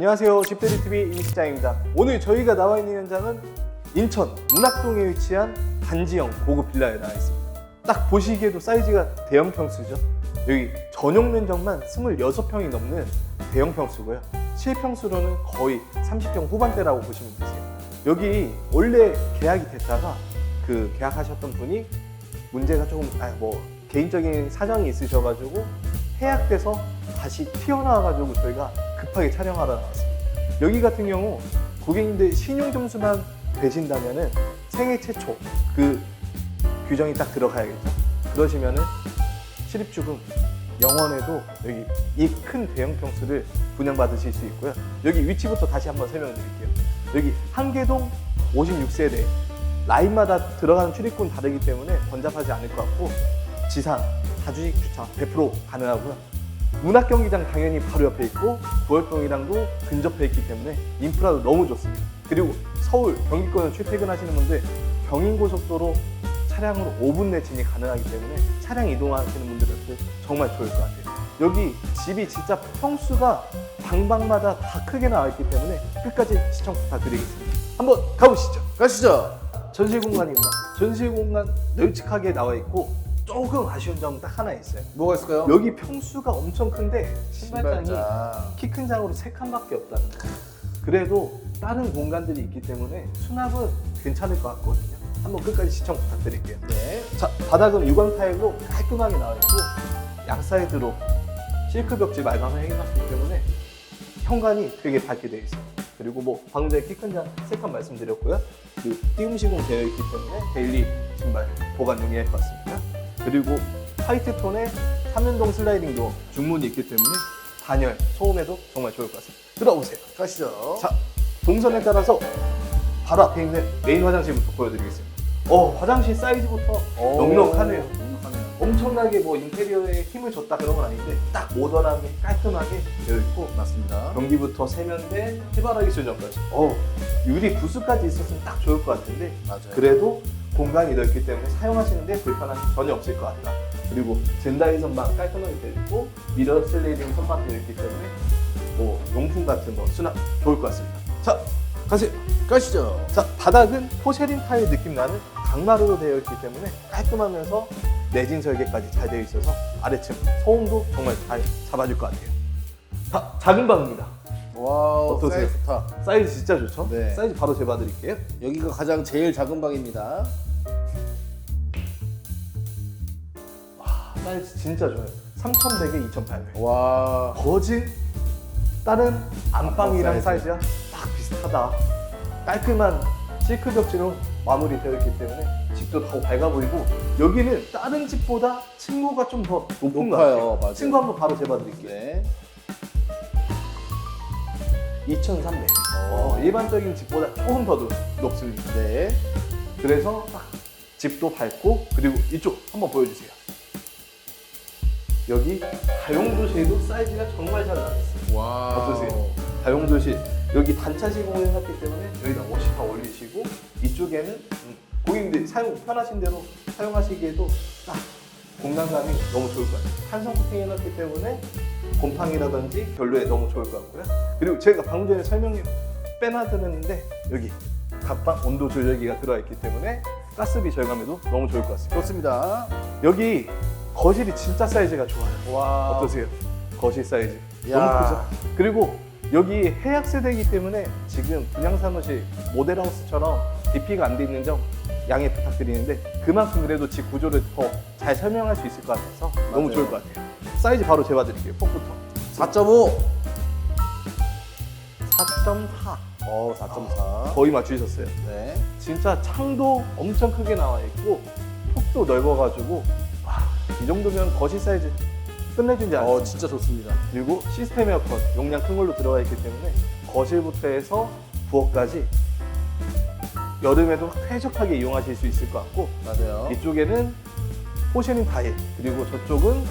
안녕하세요. 집들이TV 임시장입니다. 오늘 저희가 나와 있는 현장은 인천 문학동에 위치한 단지형 고급 빌라에 나와 있습니다. 딱 보시기에도 사이즈가 대형 평수죠. 여기 전용 면적만 26평이 넘는 대형 평수고요. 실평수로는 거의 30평 후반대라고 보시면 되세요. 여기 원래 계약이 됐다가 그 계약하셨던 분이 문제가 조금 아 뭐 개인적인 사정이 있으셔가지고 해약돼서 다시 튀어나와가지고 저희가 급하게 촬영하러 나왔습니다. 여기 같은 경우 고객님들 신용 점수만 되신다면은 생애 최초 그 규정이 딱 들어가야겠죠. 그러시면은 실입주금 영원에도 여기 이 큰 대형 평수를 분양받으실 수 있고요. 여기 위치부터 다시 한번 설명드릴게요. 여기 한계동 56세대 라인마다 들어가는 출입구는 다르기 때문에 번잡하지 않을 것 같고 지상 다주식 주차 100% 가능하고요. 문학 경기장 당연히 바로 옆에 있고 구월동이랑도 근접해 있기 때문에 인프라도 너무 좋습니다. 그리고 서울 경기권을 출퇴근하시는 분들 경인고속도로 차량으로 5분 내 진입 가능하기 때문에 차량 이동하시는 분들한테 정말 좋을 것 같아요. 여기 집이 진짜 평수가 방방마다 다 크게 나와 있기 때문에 끝까지 시청 부탁드리겠습니다. 한번 가보시죠. 가시죠. 전시 공간입니다. 전시 공간 널찍하게 나와 있고 조금 아쉬운 점은 딱 하나 있어요. 뭐가 있을까요? 여기 평수가 엄청 큰데 신발장이 신발장. 키 큰 장으로 세 칸밖에 없다는 거. 그래도 다른 공간들이 있기 때문에 수납은 괜찮을 것 같거든요. 한번 끝까지 시청 부탁드릴게요. 네. 자, 바닥은 유광 타일로 깔끔하게 나와 있고 양 사이드로 실크 벽지 말감을 해놨기 때문에 현관이 되게 밝게 되어 있어요. 그리고 뭐 방금 전에 키큰장 세칸 말씀드렸고요. 그 띄움 시공 되어 있기 때문에 데일리 신발 보관 용이 할 것 같습니다. 그리고 화이트 톤의 3연동 슬라이딩 도어 중문이 있기 때문에 단열, 소음에도 정말 좋을 것 같습니다. 들어오세요. 가시죠. 자, 동선에 따라서 바로 앞에 있는 메인 화장실부터 보여드리겠습니다. 어, 화장실 사이즈부터 오, 넉넉하네요. 넉넉하네요. 엄청나게 뭐 인테리어에 힘을 줬다 그런 건 아닌데 딱 모던하게 깔끔하게 되어 있고 맞습니다. 변기부터 세면대, 해바라기 수전까지. 어, 유리 부스까지 있었으면 딱 좋을 것 같은데 맞아요. 그래도 공간이 넓기 때문에 사용하시는데 불편함이 전혀 없을 것 같다. 그리고 젠다이 선반 깔끔하게 되어 있고 미러 슬레이딩 선반 되어 있기 때문에 뭐 용품 같은 거 수납 좋을 것 같습니다. 자, 가세요. 가시죠. 자, 바닥은 포쉐린 타일 느낌 나는 강마루로 되어 있기 때문에 깔끔하면서 내진 설계까지 잘 되어 있어서 아래층 소음도 정말 잘 잡아줄 것 같아요. 자, 작은 방입니다. 와우, 어떠세요? 사이즈 좋다. 사이즈 진짜 좋죠? 네. 사이즈 바로 재봐드릴게요. 여기가 가장 제일 작은 방입니다. 사이즈 진짜 좋아요. 3,100에 2,800. 와, 거진 다른 안방이랑 어, 사이즈. 사이즈가 딱 비슷하다. 깔끔한 실크 벽지로 마무리되어 있기 때문에 집도 더 밝아 보이고 여기는 다른 집보다 층고가 좀 더 높은 것 높아요. 같아요. 맞아요. 층고 한번 바로 재봐드릴게요. 네. 2,300. 어, 일반적인 집보다 조금 더 높- 높습니다. 네. 그래서 딱 집도 밝고 그리고 이쪽 한번 보여주세요. 여기 다용도실도 사이즈가 정말 잘 나왔어요. 와. 어떠세요? 다용도실 여기 단차 시공을 해놨기 때문에 여기다 옷이 다 올리시고 이쪽에는 음, 고객님들 사용 편하신 대로 사용하시기에도 딱 공간감이 너무 좋을 것 같아요. 탄성 코팅 해놨기 때문에 곰팡이라든지 결로에 너무 좋을 것 같고요. 그리고 제가 방금 전에 설명을 빼놔드렸는데 여기 각방 온도 조절기가 들어가 있기 때문에 가스비 절감에도 너무 좋을 것 같습니다. 좋습니다. 여기 거실이 진짜 사이즈가 좋아요. 와. 어떠세요? 거실 사이즈 야. 너무 크죠? 그리고 여기 해약 세대이기 때문에 지금 분양 사무실 모델하우스처럼 DP가 안 돼 있는 점 양해 부탁드리는데 그만큼 그래도 집 구조를 더 잘 설명할 수 있을 것 같아서 너무 맞아요. 좋을 것 같아요. 사이즈 바로 재봐드릴게요. 폭부터 4.5. 4.4 어, 4.4. 거의 맞추셨어요. 네. 진짜 창도 엄청 크게 나와 있고 폭도 넓어가지고 와, 이 정도면 거실 사이즈 끝내준지 않습니까? 어, 진짜 좋습니다. 그리고 시스템 에어컨 용량 큰 걸로 들어가 있기 때문에 거실부터 해서 부엌까지 여름에도 쾌적하게 이용하실 수 있을 것 같고 맞아요. 이쪽에는 포셔닝 타일 그리고 저쪽은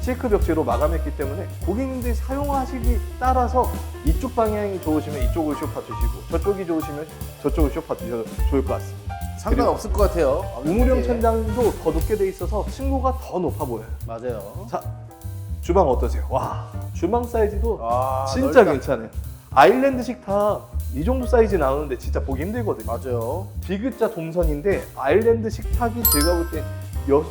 실크 벽지로 마감했기 때문에 고객님들이 사용하시기 따라서 이쪽 방향이 좋으시면 이쪽을 쇼파 두시고 저쪽이 좋으시면 저쪽을 쇼파 두셔도 좋을 것 같습니다. 상관없을 것 같아요. 우물형 예. 천장도 더 높게 돼 있어서 층고가 더 높아 보여요. 맞아요. 자, 주방 어떠세요? 와, 주방 사이즈도 아, 진짜 넓다. 괜찮아요. 아일랜드 식탁 이 정도 사이즈 나오는데 진짜 보기 힘들거든요. 맞아요. 디귿자 동선인데 아일랜드 식탁이 제가 볼때 여,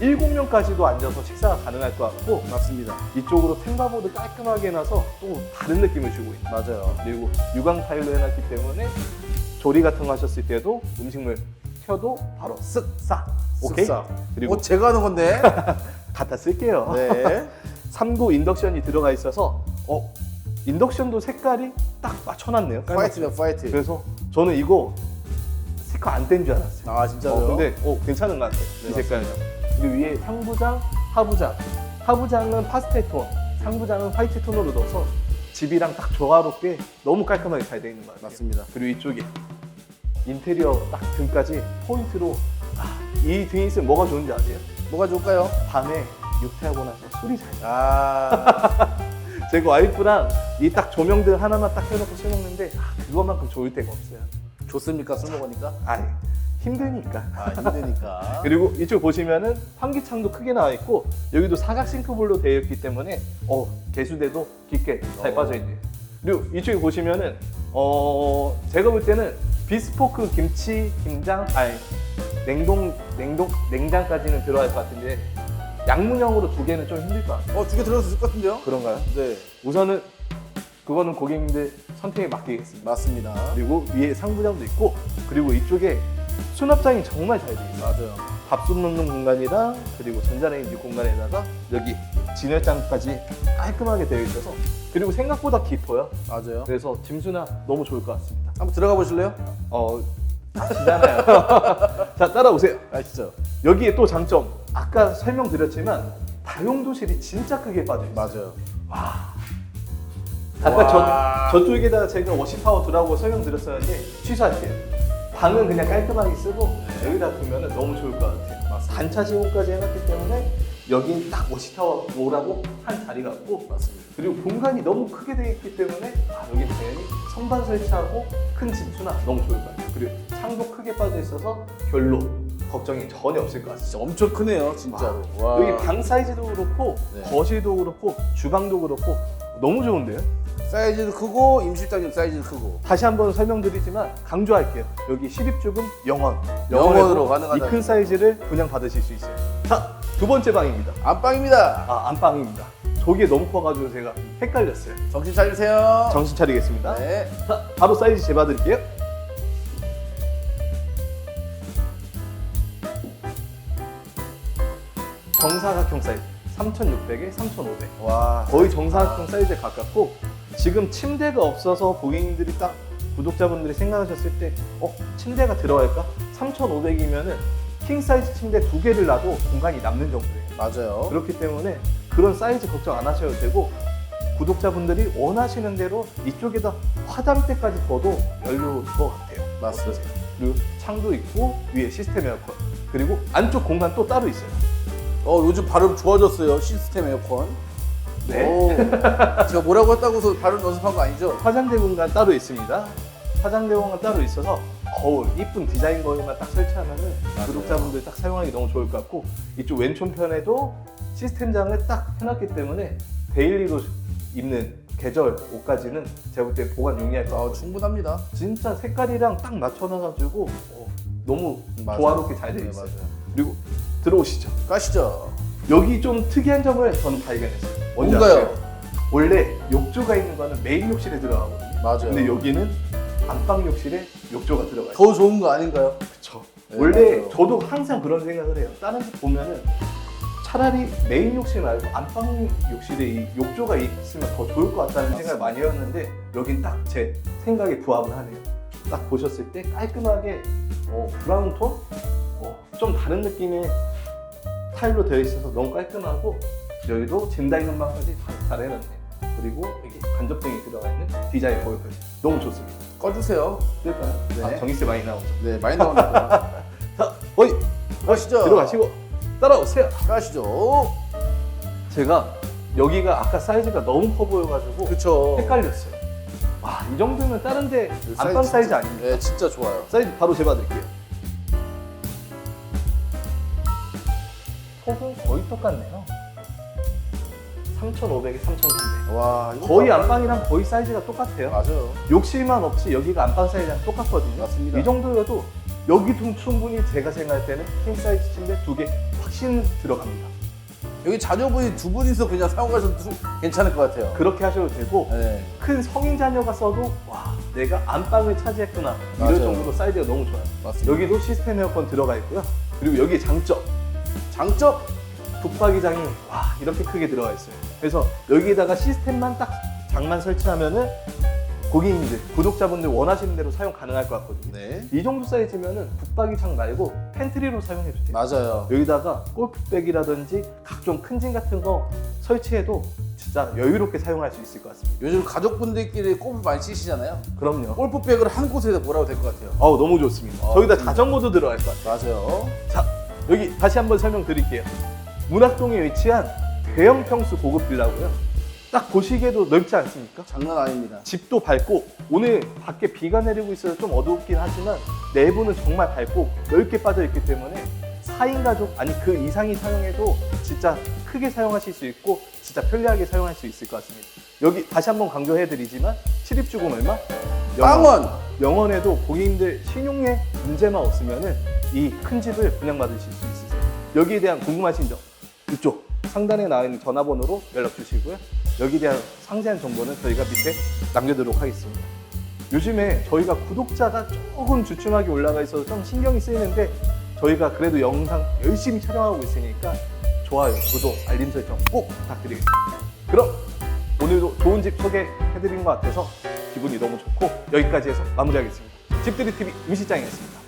7명까지도 앉아서 식사가 가능할 것 같고 맞습니다. 이쪽으로 템바보드 깔끔하게 해놔서 또 다른 느낌을 주고 있는 맞아요. 그리고 유광 타일로 해놨기 때문에 조리 같은 거 하셨을 때도 음식물 켜도 바로 쓱싹 오케이? 쓱싹. 그리고 어, 제가 하는 건데. 갖다 쓸게요 네. 3구 인덕션이 들어가 있어서 어 인덕션도 색깔이 딱 맞춰놨네요. 파이트면 파이트. 그래서 저는 이거 스티커 안 뗀 줄 알았어요 아, 진짜로요? 어, 근데 어, 괜찮은 것 같아요. 이 네, 색깔. 그리고 위에 상부장, 하부장. 하부장은 파스텔 톤, 상부장은 화이트 톤으로 넣어서 집이랑 딱 조화롭게 너무 깔끔하게 잘 되어 있는 것 같아요. 맞습니다. 그리고 이쪽에 인테리어 딱 등까지 포인트로 아, 이 등이 있으면 뭐가 좋은지 아세요? 뭐가 좋을까요? 밤에 육퇴하고 나서 술이 잘 나. 아, 제가 와이프랑 이 딱 조명들 하나만 딱 해놓고 술 먹는데 아, 그것만큼 좋을 때가 없어요. 좋습니까? 술 먹으니까? 아 힘드니까. 아, 힘드니까. 그리고 이쪽 보시면은 환기창도 크게 나와 있고 여기도 사각 싱크볼로 되어 있기 때문에 어 개수대도 깊게 잘 어. 빠져 있네요. 그리고 이쪽에 보시면은 어 제가 볼 때는 비스포크 김치 김장 아니 냉동 냉동 냉장까지는 들어갈 것 같은데 양문형으로 두 개는 좀 힘들 것 같아요. 어, 두 개 들어갔을 것 같은데요? 그런가요? 네. 우선은 그거는 고객님들 선택에 맡기겠습니다. 맞습니다. 그리고 위에 상부장도 있고 그리고 이쪽에 수납장이 정말 잘 있어요. 맞아요. 밥솥 넣는 공간이랑 그리고 전자레인지 공간에다가 여기 진열장까지 깔끔하게 되어 있어서 그리고 생각보다 깊어요. 맞아요. 그래서 짐 수납 너무 좋을 것 같습니다. 한번 들어가 보실래요? 어, 아시잖아요. 자, 따라오세요. 아시죠? 여기에 또 장점. 아까 설명드렸지만 다용도실이 진짜 크게 빠져 있어요. 맞아요. 아까 와. 저, 저쪽에다가 제가 워시파워 두라고 설명드렸었는데 취소할게요. 방은 그냥 깔끔하게 쓰고 여기다 두면 너무 좋을 것 같아요. 맞습니다. 단차 시공까지 해놨기 때문에 여긴 딱 워시타워 오라고 한 자리 같고 맞습니다. 그리고 공간이 너무 크게 되어 있기 때문에 아, 여기 당연히 선반 설치하고 큰 집수나 너무 좋을 것 같아요. 그리고 창도 크게 빠져 있어서 별로 걱정이 전혀 없을 것 같습니다. 진짜 엄청 크네요, 진짜로. 와. 여기 방 사이즈도 그렇고 네. 거실도 그렇고 주방도 그렇고 너무 좋은데요? 사이즈도 크고 임실장님 사이즈도 크고. 다시 한번 설명드리지만 강조할게요. 여기 시립주금 영원. 영원으로 가능하다. 이큰 사이즈를 분양 받으실 수 있어요. 자, 두 번째 방입니다. 안방입니다. 아, 안방입니다. 저게 너무 커가지고 제가 헷갈렸어요. 정신 차리세요. 정신 차리겠습니다. 네. 자, 바로 사이즈 재봐드릴게요. 정사각형 사이즈 3600에 3500 와. 거의 정사각형 사이즈에 가깝고 지금 침대가 없어서 고객님들이 딱 구독자분들이 생각하셨을 때 어? 침대가 들어갈까? 3500이면은 킹 사이즈 침대 두 개를 놔도 공간이 남는 정도예요 맞아요. 그렇기 때문에 그런 사이즈 걱정 안 하셔도 되고 구독자분들이 원하시는 대로 이쪽에다 화장대까지 둬도 여유로울 것 같아요 맞습니다. 그리고 창도 있고 위에 시스템 에어컨 그리고 안쪽 공간 또 따로 있어요 어, 요즘 발음 좋아졌어요. 시스템 에어컨. 네. 오. 제가 뭐라고 했다고 해서 발음 연습한 거 아니죠? 화장대 공간 따로 있습니다. 화장대 공간 따로 있어서 거울, 이쁜 디자인 거울만 딱 설치하면은 맞아요. 구독자분들 딱 사용하기 너무 좋을 것 같고 이쪽 왼손편에도 시스템장을 딱 해놨기 때문에 데일리로 입는 계절 옷까지는 제가 볼 때 보관 용이할 것 아, 같아요. 충분합니다. 진짜 색깔이랑 딱 맞춰놔가지고 어, 너무 맞아요. 조화롭게 잘 되어 네, 있어요. 맞아요. 그리고 들어오시죠. 가시죠. 여기 좀 특이한 점을 저는 발견했어요. 뭔지 뭔가요? 아세요? 원래 욕조가 있는 거는 메인 욕실에 들어가거든요. 맞아요. 근데 여기는 안방 욕실에 욕조가 들어가요. 더 좋은 거 아닌가요? 그쵸. 네, 원래 맞아요. 저도 항상 그런 생각을 해요. 다른 집 보면은 차라리 메인 욕실 말고 안방 욕실에 이 욕조가 있으면 더 좋을 것 같다는. 생각을 많이 해왔는데 여긴 딱 제 생각에 부합을 하네요. 딱 보셨을 때 깔끔하게 어, 브라운 톤? 어, 좀 다른 느낌의 타일로 되어 있어서 너무 깔끔하고 여기도 젠다이건방까지 잘 해놨네요. 그리고 여기 간접등이 들어가 있는 디자인 거울까지 너무 좋습니다. 꺼주세요. 그럴까요? 네. 아, 전기세 많이 나오죠. 네, 많이 나옵니다. 자, 어이 가시죠. 들어가시고 따라오세요. 가시죠. 제가 여기가 아까 사이즈가 너무 커 보여가지고 그쵸. 헷갈렸어요. 와, 이 정도면 다른데 그 안방 사이즈 진짜- 아닙니까? 네, 진짜 좋아요. 사이즈 바로 재봐드릴게요. 똑같네요. 3,500에 3,300. 와 이거 거의. 안방이랑 거의 사이즈가 똑같아요. 맞아요. 욕실만 없이 여기가 안방 사이즈랑 똑같거든요. 맞습니다. 이 정도여도 여기도 충분히 제가 생각할 때는 킹 사이즈 침대 두 개 확신 들어갑니다. 여기 자녀분이 두 분이서 그냥 사용하셔도 괜찮을 것 같아요. 그렇게 하셔도 되고 네. 큰 성인 자녀가 써도 와 내가 안방을 차지했구나 이럴 맞아요. 정도로 사이즈가 너무 좋아요. 맞습니다. 여기도 시스템 에어컨 들어가 있고요. 그리고 여기 장점 장점 붙박이장이 와 이렇게 크게 들어가 있어요. 그래서 여기에다가 시스템만 딱 장만 설치하면은 고객님들 구독자분들 원하시는 대로 사용 가능할 것 같거든요. 네 이 정도 사이즈면은 붙박이장 말고 팬트리로 사용해도 돼요. 맞아요. 여기다가 골프백이라든지 각종 큰 짐 같은 거 설치해도 진짜 여유롭게 사용할 수 있을 것 같습니다. 요즘 가족분들끼리 골프 많이 치시잖아요. 그럼요. 골프백을 한 곳에다 몰아도 될것 같아요. 어우 너무 좋습니다. 아, 저기다 진짜. 자전거도 들어갈 것 같아요. 맞아요. 자 여기 다시 한번 설명드릴게요. 문학동에 위치한 대형 평수 고급 빌라고요. 딱 보시기에도 넓지 않습니까? 장난 아닙니다. 집도 밝고 오늘 밖에 비가 내리고 있어서 좀 어둡긴 하지만 내부는 정말 밝고 넓게 빠져 있기 때문에 4인 가족 아니 그 이상이 사용해도 진짜 크게 사용하실 수 있고 진짜 편리하게 사용할 수 있을 것 같습니다. 여기 다시 한번 강조해 드리지만 출입주금 얼마? 빵원 영원에도 고객님들 신용에 문제만 없으면은 이큰 집을 분양받으실 수 있으세요. 여기에 대한 궁금하신 점 이쪽 상단에 나와 있는 전화번호로 연락 주시고요. 여기에 대한 상세한 정보는 저희가 밑에 남겨두도록 하겠습니다. 요즘에 저희가 구독자가 조금 주춤하게 올라가 있어서 좀 신경이 쓰이는데 저희가 그래도 영상 열심히 촬영하고 있으니까 좋아요, 구독, 알림 설정 꼭 부탁드리겠습니다. 그럼 오늘도 좋은 집 소개해드린 것 같아서 기분이 너무 좋고 여기까지 해서 마무리하겠습니다. 집들이 TV 임실장이었습니다.